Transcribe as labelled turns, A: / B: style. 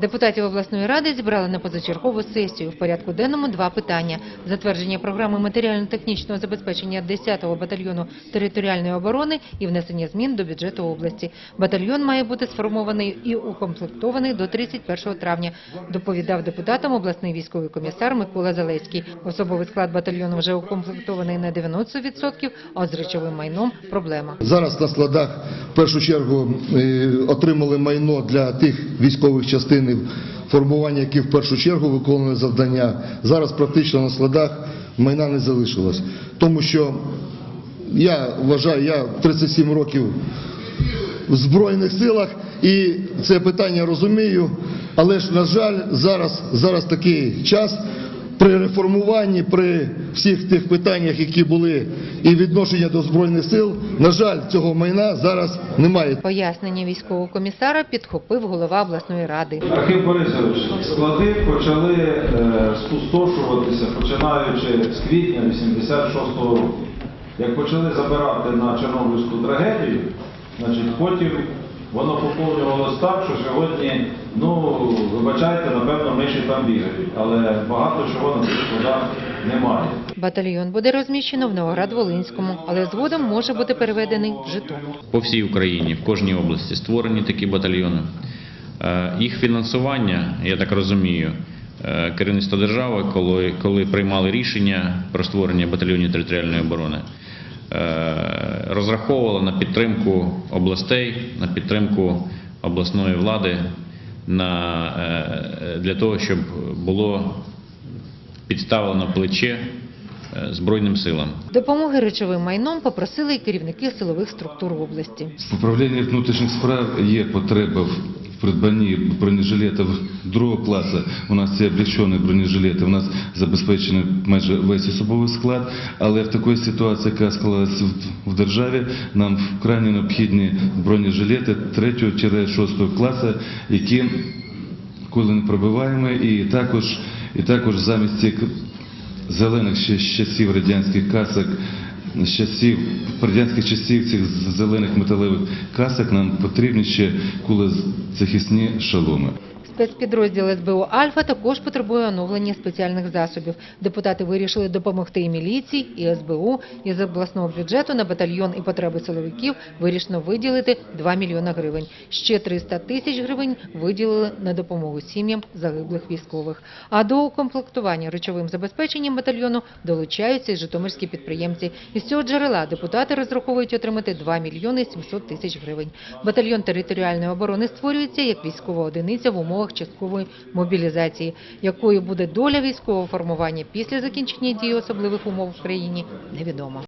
A: Депутатів обласної ради зібрали на позачергову сесію. В порядку денному два питання: затвердження програми матеріально-технічного забезпечення 10-го батальйону територіальної оборони і внесення змін до бюджету області. Батальйон має бути сформований і укомплектований до 31 травня. Доповідав депутатам обласний військовий комісар Микола Залеський. Особовий склад батальйону вже укомплектований на 90%, а з речовим майном проблема.
B: Зараз на складах в першу чергу е, отримали майно для тих військових частин, формування які в першу чергу виконували завдання. Зараз практично на складах майна не залишилось. Тому що я вважаю, я 37 років в Збройних силах і це питання розумію, але ж, на жаль, зараз, зараз такий час. При реформуванні, при всіх тих питаннях, які були і відношення до збройних сил, на жаль, цього майна зараз немає.
A: Пояснення військового комісара підхопив голова обласної ради.
C: Архив Борисович, склади почали е, спустошуватися, починаючи з квітня 86-го року. Як почали забирати на Чорнобильську трагедію, значить потім воно поповнювалося так, що сьогодні, ну, вибачайте, миші там бігають, але багато чого на цих складах немає.
A: Батальйон буде розміщено в Новоград-Волинському, але згодом може бути переведений в Житомир.
D: по всій Україні, в кожній області створені такі батальйони. Е, Їх фінансування, я так розумію, е, керівництво держави, коли, коли приймали рішення про створення батальйонів територіальної оборони, е, розраховувало на підтримку областей, на підтримку обласної влади, на, е, для того, щоб було підставлено плече е, Збройним силам.
A: Допомоги речовим майном попросили і керівники силових структур області.
E: В управлінні внутрішніх справ є потреба в придбанні бронежилетів другого класу. У нас це облегчені бронежилети, у нас забезпечений майже весь особовий склад, але в такій ситуації, яка склалася в- державі, нам вкрай необхідні бронежилети 3-6 класу, які коли не пробиваємо, і також, і також замість цих зелених ще часів радянських касок, з часів радянських часів цих зелених металевих касок нам потрібні ще кулезахисні шоломи.
A: Спецпідрозділ СБУ «Альфа» також потребує оновлення спеціальних засобів. Депутати вирішили допомогти і міліції, і СБУ. Із обласного бюджету на батальйон і потреби силовиків вирішено виділити 2 мільйона гривень. Ще 300 тисяч гривень виділили на допомогу сім'ям загиблих військових. А до укомплектування речовим забезпеченням батальйону долучаються і житомирські підприємці. Із цього джерела депутати розраховують отримати 2 мільйони 700 тисяч гривень. Батальйон територіальної оборони створюється як військова одиниця в умовах часткової мобілізації. Якою буде доля військового формування після закінчення дії особливих умов в країні, невідомо.